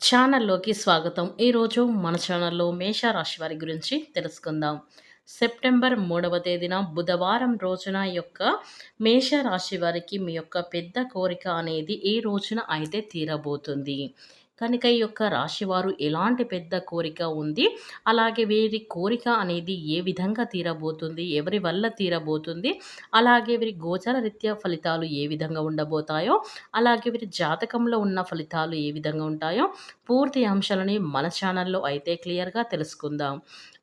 ఛానల్లోకి స్వాగతం. ఈరోజు మన ఛానల్లో మేషరాశి వారి గురించి తెలుసుకుందాం. సెప్టెంబర్ మూడవ తేదీన బుధవారం రోజున యొక్క మేషరాశి వారికి మీ యొక్క పెద్ద కోరిక అనేది ఈ రోజున అయితే తీరబోతుంది. కనుక ఈ యొక్క రాశివారు ఎలాంటి పెద్ద కోరిక ఉంది? అలాగే వీరి కోరిక అనేది ఏ విధంగా తీరబోతుంది? ఎవరి వల్ల తీరబోతుంది? అలాగే వీరి గోచర రీత్యా ఫలితాలు ఏ విధంగా ఉండబోతాయో అలాగే వీరి జాతకంలో ఉన్న ఫలితాలు ఏ విధంగా ఉంటాయో పూర్తి అంశాలని మన ఛానల్లో అయితే క్లియర్గా తెలుసుకుందాం.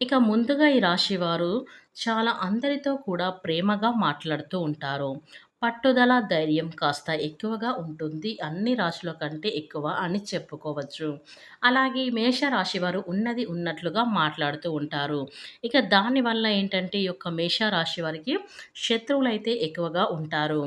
ఇక ముందుగా ఈ రాశి వారు చాలా అందరితో కూడా ప్రేమగా మాట్లాడుతూ ఉంటారు. పట్టుదల ధైర్యం కాస్త ఎక్కువగా ఉంటుంది. అన్ని రాశుల కంటే ఎక్కువ అని చెప్పుకోవచ్చు. అలాగే మేషరాశి వారు ఉన్నది ఉన్నట్లుగా మాట్లాడుతూ ఉంటారు. ఇక దానివల్ల ఏంటంటే ఈ యొక్క మేషరాశి వారికి శత్రువులు అయితే ఎక్కువగా ఉంటారు.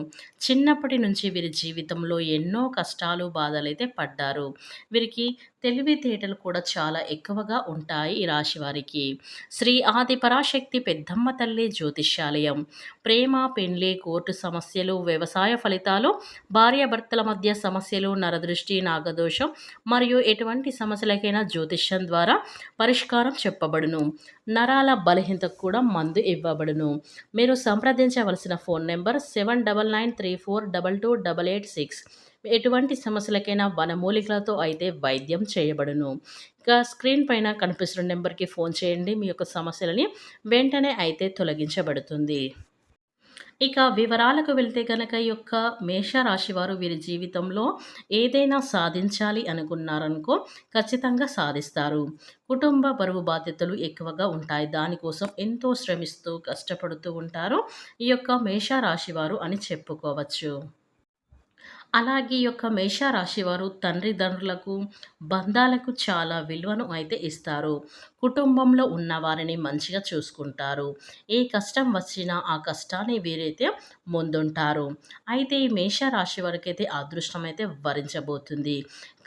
చిన్నప్పటి నుంచి వీరి జీవితంలో ఎన్నో కష్టాలు బాధలు అయితే పడ్డారు. వీరికి తెలివితేటలు కూడా చాలా ఎక్కువగా ఉంటాయి ఈ రాశి వారికి. శ్రీ ఆది పరాశక్తి పెద్దమ్మ తల్లి జ్యోతిష్యాలయం. ప్రేమ పెండ్లి కోర్టు సమస్యలు వ్యవసాయ ఫలితాలు భార్యాభర్తల మధ్య సమస్యలు నరదృష్టి నాగదోషం మరియు ఎటువంటి సమస్యలకైనా జ్యోతిష్యం ద్వారా పరిష్కారం చెప్పబడును. నరాల బలహీనతకు కూడా మందు ఇవ్వబడును. మీరు సంప్రదించవలసిన phone number seven double nine three four double two double eight six. ఎటువంటి సమస్యలకైనా వనమూలికలతో అయితే వైద్యం చేయబడును. ఇక స్క్రీన్ పైన కనిపిస్తున్న నెంబర్కి ఫోన్ చేయండి. మీ యొక్క సమస్యలని వెంటనే అయితే తొలగించబడుతుంది. ఇక వివరాలకు వెళ్తే కనుక ఈ యొక్క మేషరాశి వారు వీరి జీవితంలో ఏదైనా సాధించాలి అనుకున్నారనుకో ఖచ్చితంగా సాధిస్తారు. కుటుంబ బరువు బాధ్యతలు ఎక్కువగా ఉంటాయి. దానికోసం ఎంతో శ్రమిస్తూ కష్టపడుతూ ఉంటారు. ఈ యొక్క మేషరాశి వారు అని చెప్పుకోవచ్చు. అలాగే యొక్క మేషరాశి వారు తండ్రిదండ్రులకు బంధాలకు చాలా విలువను అయితే ఇస్తారు. కుటుంబంలో ఉన్న వారిని మంచిగా చూసుకుంటారు. ఏ కష్టం వచ్చినా ఆ కష్టాన్ని వీరైతే ముందుంటారు. అయితే ఈ మేషరాశి వారికి అయితే అదృష్టం అయితే వరించబోతుంది.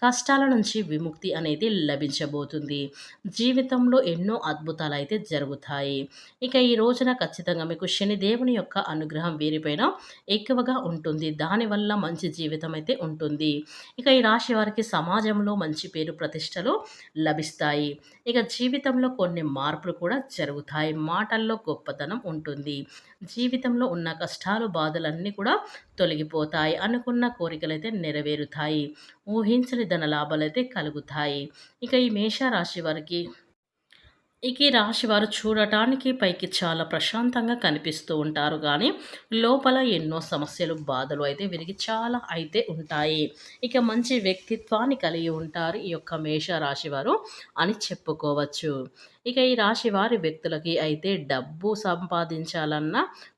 కష్టాల నుంచి విముక్తి అనేది లభించబోతుంది. జీవితంలో ఎన్నో అద్భుతాలు అయితే జరుగుతాయి. ఇక ఈ రోజున ఖచ్చితంగా మీకు శనిదేవుని యొక్క అనుగ్రహం వీరిపైన ఎక్కువగా ఉంటుంది. దానివల్ల మంచి జీవితం అయితే ఉంటుంది. ఇక ఈ రాశి వారికి సమాజంలో మంచి పేరు ప్రతిష్టలు లభిస్తాయి. ఇక జీవితంలో కొన్ని మార్పులు కూడా జరుగుతాయి. మాటల్లో గొప్పతనం ఉంటుంది. జీవితంలో ఉన్న కష్టాలు బాధలన్నీ కూడా తొలగిపోతాయి. అనుకున్న కోరికలైతే నెరవేరుతాయి. ఊహించని ధన లాభాలైతే కలుగుతాయి. ఇక ఈ మేషరాశి వారికి ఇక ఈ రాశి వారు చూడటానికి పైకి చాలా ప్రశాంతంగా కనిపిస్తూ ఉంటారు. కానీ లోపల ఎన్నో సమస్యలు బాధలు అయితే వీరికి చాలా అయితే ఉంటాయి. ఇక మంచి వ్యక్తిత్వాన్ని కలిగి ఉంటారు ఈ యొక్క మేష రాశి వారు అని చెప్పుకోవచ్చు. ఇక ఈ రాశి వారి వ్యక్తులకి అయితే డబ్బు సంపాదించాలన్న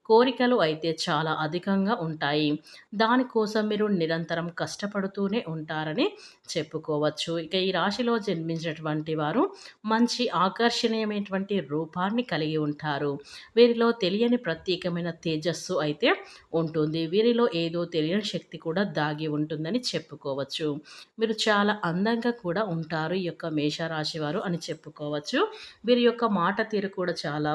కోరికలు అయితే చాలా అధికంగా ఉంటాయి. దానికోసం మీరు నిరంతరం కష్టపడుతూనే ఉంటారని చెప్పుకోవచ్చు. ఇక ఈ రాశిలో జన్మించినటువంటి వారు మంచి ఆకర్షణీయమైనటువంటి రూపాన్ని కలిగి ఉంటారు. వీరిలో తెలియని ప్రత్యేకమైన తేజస్సు అయితే ఉంటుంది. వీరిలో ఏదో తెలియని శక్తి కూడా దాగి ఉంటుందని చెప్పుకోవచ్చు. మీరు చాలా అందంగా కూడా ఉంటారు ఈ యొక్క మేషరాశి వారు అని చెప్పుకోవచ్చు. వీరి యొక్క మాట తీరు కూడా చాలా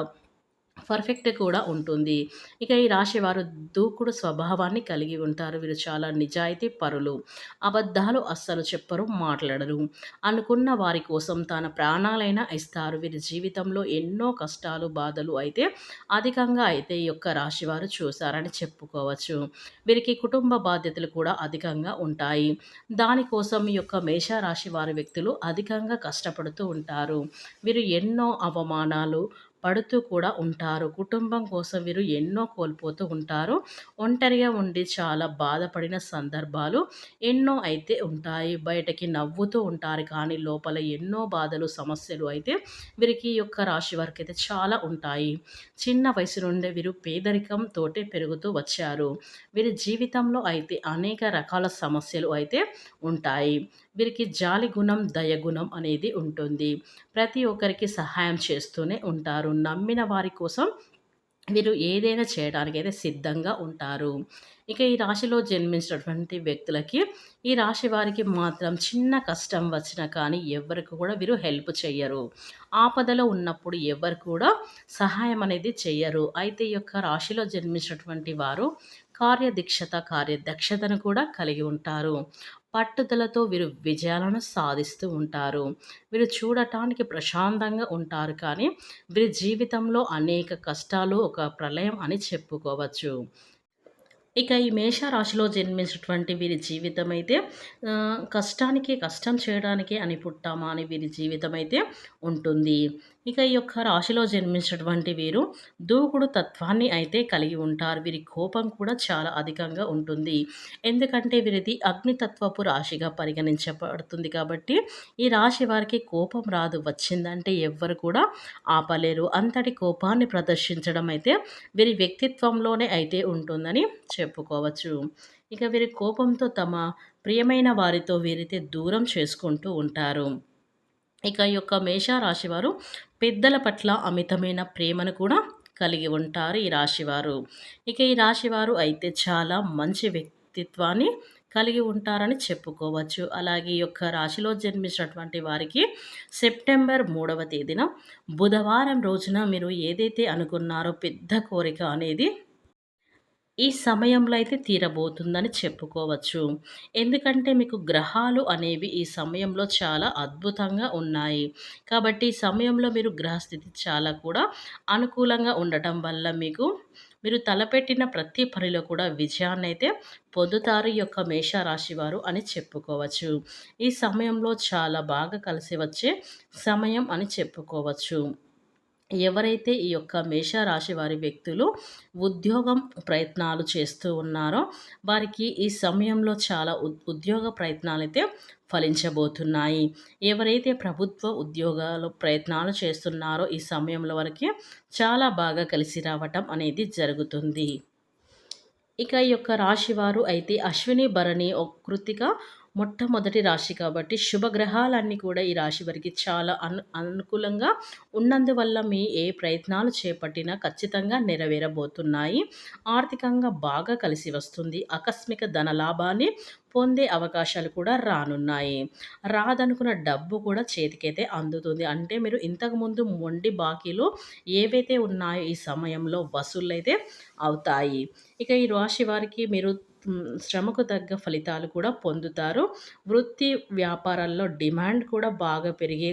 పర్ఫెక్ట్ కూడా ఉంటుంది. ఇక ఈ రాశి వారు దూకుడు స్వభావాన్ని కలిగి ఉంటారు. వీరు చాలా నిజాయితీ పరులు. అబద్ధాలు అస్సలు చెప్పరు మాట్లాడరు. అనుకున్న వారి కోసం తన ప్రాణాలైనా ఇస్తారు. వీరి జీవితంలో ఎన్నో కష్టాలు బాధలు అయితే అధికంగా అయితే ఈ యొక్క రాశి వారు చూశారని చెప్పుకోవచ్చు. వీరికి కుటుంబ బాధ్యతలు కూడా అధికంగా ఉంటాయి. దానికోసం ఈ యొక్క మేషరాశి వారి వ్యక్తులు అధికంగా కష్టపడుతూ ఉంటారు. వీరు ఎన్నో అవమానాలు పడుతూ కూడా ఉంటారు. కుటుంబం కోసం వీరు ఎన్నో కోల్పోతూ ఉంటారు. ఒంటరిగా ఉండి చాలా బాధపడిన సందర్భాలు ఎన్నో అయితే ఉంటాయి. బయటకి నవ్వుతూ ఉంటారు. కానీ లోపల ఎన్నో బాధలు సమస్యలు అయితే వీరికి యొక్క రాశి వారికి అయితే చాలా ఉంటాయి. చిన్న వయసు నుండే వీరు పేదరికంతో పెరుగుతూ వచ్చారు. వీరి జీవితంలో అయితే అనేక రకాల సమస్యలు అయితే ఉంటాయి. వీరికి జాలి గుణం దయగుణం అనేది ఉంటుంది. ప్రతి ఒక్కరికి సహాయం చేస్తూనే ఉంటారు. నమ్మిన వారి కోసం వీరు ఏదైనా చేయడానికైతే సిద్ధంగా ఉంటారు. ఇక ఈ రాశిలో జన్మించినటువంటి వ్యక్తులకి ఈ రాశి వారికి మాత్రం చిన్న కష్టం వచ్చినా కానీ ఎవరికి కూడా వీరు హెల్ప్ చెయ్యరు. ఆపదలో ఉన్నప్పుడు ఎవరు కూడా సహాయం అనేది చెయ్యరు. అయితే ఈ యొక్క రాశిలో జన్మించినటువంటి వారు కార్యదీక్షత కార్యదక్షతను కూడా కలిగి ఉంటారు. పట్టుదలతో వీరు విజయాలను సాధిస్తూ ఉంటారు. వీరు చూడటానికి ప్రశాంతంగా ఉంటారు కానీ వీరి జీవితంలో అనేక కష్టాలు ఒక ప్రళయం అని చెప్పుకోవచ్చు. ఇక ఈ మేషరాశిలో జన్మించినటువంటి వీరి జీవితం అయితే కష్టానికి కష్టం చేయడానికి అని పుట్టామా అని వీరి జీవితం అయితే ఉంటుంది. ఇక ఈ యొక్క రాశిలో జన్మించినటువంటి వీరు దూకుడు తత్వాన్ని అయితే కలిగి ఉంటారు. వీరి కోపం కూడా చాలా అధికంగా ఉంటుంది. ఎందుకంటే వీరిది అగ్నితత్వపు రాశిగా పరిగణించబడుతుంది కాబట్టి ఈ రాశి వారికి కోపం రాదు. వచ్చిందంటే ఎవ్వరు కూడా ఆపలేరు. అంతటి కోపాన్ని ప్రదర్శించడం అయితే వీరి వ్యక్తిత్వంలోనే అయితే ఉంటుందని చెప్పుకోవచ్చు. ఇక వీరి కోపంతో తమ ప్రియమైన వారితో వీరైతే దూరం చేసుకుంటూ ఉంటారు. ఇక ఈ యొక్క మేషరాశివారు పెద్దల పట్ల అమితమైన ప్రేమను కూడా కలిగి ఉంటారు ఈ రాశివారు ఇక ఈ రాశివారు అయితే చాలా మంచి వ్యక్తిత్వాన్ని కలిగి ఉంటారని చెప్పుకోవచ్చు. అలాగే ఈ యొక్క రాశిలో జన్మించినటువంటి వారికి సెప్టెంబర్ మూడవ తేదీన బుధవారం రోజున మీరు ఏదైతే అనుకున్నారో పెద్ద కోరిక అనేది ఈ సమయంలో అయితే తీరబోతుందని చెప్పుకోవచ్చు. ఎందుకంటే మీకు గ్రహాలు అనేవి ఈ సమయంలో చాలా అద్భుతంగా ఉన్నాయి. కాబట్టి ఈ సమయంలో మీరు గ్రహస్థితి చాలా కూడా అనుకూలంగా ఉండటం వల్ల మీకు మీరు తలపెట్టిన ప్రతి పనిలో కూడా విజయాన్ని అయితే పొందుతారు యొక్క మేషరాశి వారు అని చెప్పుకోవచ్చు. ఈ సమయంలో చాలా బాగా కలిసి వచ్చే సమయం అని చెప్పుకోవచ్చు. ఎవరైతే ఈ యొక్క మేషరాశి వారి వ్యక్తులు ఉద్యోగం ప్రయత్నాలు చేస్తూ ఉన్నారో వారికి ఈ సమయంలో చాలా ఉద్యోగ ప్రయత్నాలు అయితే ఫలించబోతున్నాయి. ఎవరైతే ప్రభుత్వ ఉద్యోగాలు ప్రయత్నాలు చేస్తున్నారో ఈ సమయంలో వారికి చాలా బాగా కలిసి రావటం అనేది జరుగుతుంది. ఇక ఈ యొక్క రాశివారు అయితే అశ్విని భరణి కృతిక మొట్టమొదటి రాశి కాబట్టి శుభగ్రహాలన్నీ కూడా ఈ రాశి వారికి చాలా అను అనుకూలంగా ఉన్నందువల్ల మీ ఏ ప్రయత్నాలు చేపట్టినా ఖచ్చితంగా నెరవేరబోతున్నాయి. ఆర్థికంగా బాగా కలిసి వస్తుంది. ఆకస్మిక ధన లాభాన్ని పొందే అవకాశాలు కూడా రానున్నాయి. రాదనుకున్న డబ్బు కూడా చేతికైతే అందుతుంది. అంటే మీరు ఇంతకుముందు మొండి బాకీలు ఏవైతే ఉన్నాయో ఈ సమయంలో వసూళ్ళైతే అయితే అవుతాయి. ఇక ఈ రాశి వారికి మీరు శ్రమకు తగ్గ ఫలితాలు కూడా పొందుతారు. వృత్తి వ్యాపారాల్లో డిమాండ్ కూడా బాగా పెరిగే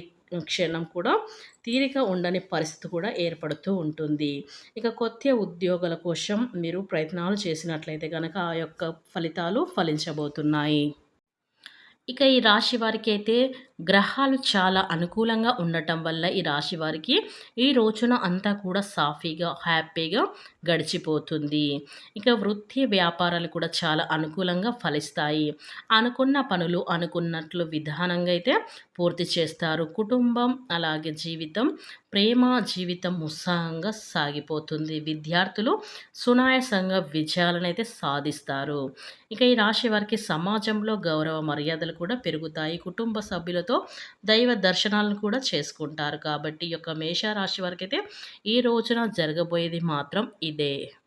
క్షణం కూడా తీరిక ఉండని పరిస్థితి కూడా ఏర్పడుతూ ఉంటుంది. ఇక కొత్త ఉద్యోగాల కోసం మీరు ప్రయత్నాలు చేసినట్లయితే కనుక ఆ యొక్క ఫలితాలు ఫలించబోతున్నాయి. ఇక ఈ రాశి వారికి అయితే గ్రహాలు చాలా అనుకూలంగా ఉండటం వల్ల ఈ రాశి వారికి ఈ రోజున అంతా కూడా సాఫీగా హ్యాపీగా గడిచిపోతుంది. ఇక వృత్తి వ్యాపారాలు కూడా చాలా అనుకూలంగా ఫలిస్తాయి. అనుకున్న పనులు అనుకున్నట్లు విధానంగా అయితే పూర్తి చేస్తారు. కుటుంబం అలాగే జీవితం. ప్రేమ జీవితం ఉత్సాహంగా సాగిపోతుంది. విద్యార్థులు సునాయాసంగా విజయాలను అయితే సాధిస్తారు. ఇక ఈ రాశి వారికి సమాజంలో గౌరవ మర్యాదలు కూడా పెరుగుతాయి. కుటుంబ సభ్యులతో దైవ దర్శనాలను కూడా చేసుకుంటారు. కాబట్టి ఈ యొక్క మేషరాశి వారికి అయితే ఈ రోజున జరగబోయేది మాత్రం ఇదే.